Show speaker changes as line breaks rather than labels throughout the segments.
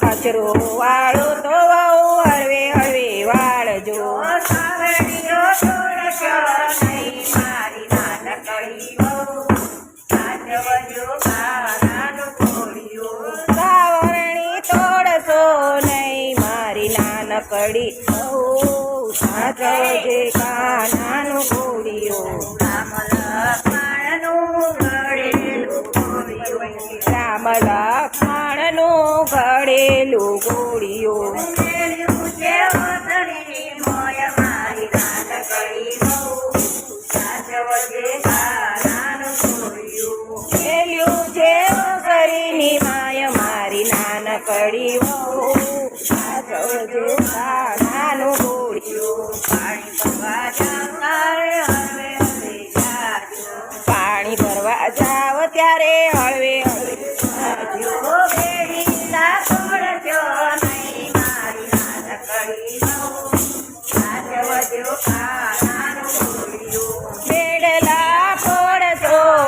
કચરો વાળો તો વહુ હળવે હળવે વાળજો સાવરણી તોડશો નહીં મારી નાનકડી સાચવજે કાનાનું ઘોડીઓ
વહુ ખાણનું ઘડેલું ગોળીઓ. છે મારી કાનાનું પાણી ભરવા
જાવ ત્યારે હળવે
કાનાનું કોળિયું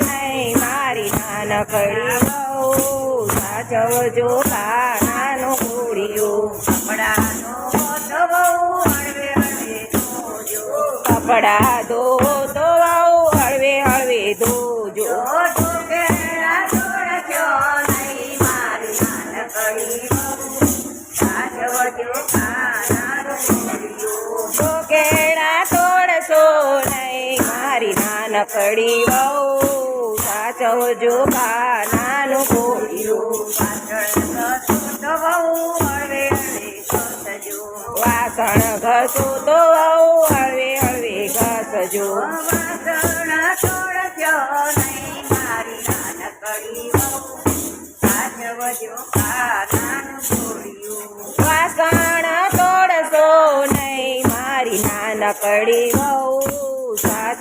નહીં મારી નાનકડી બહુ સાચવજો કાનાનું ઘોડીઓ
કપડાનો
કપડા ધો
મારી વહુ, સાચવજો કાનાનું
ઘોડીઓ વાસણ ઘસો તો વહુ, હળવે હળવે ઘસજો. વાસણ તોડશો નહીં મારી નાનકડી વહુ. સાચવજો કાનાનું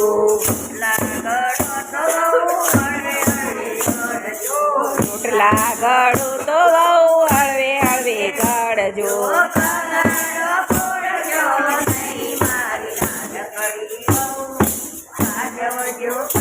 રોટલા ગળું તો વહુ હળવે હળવે ગળજો you.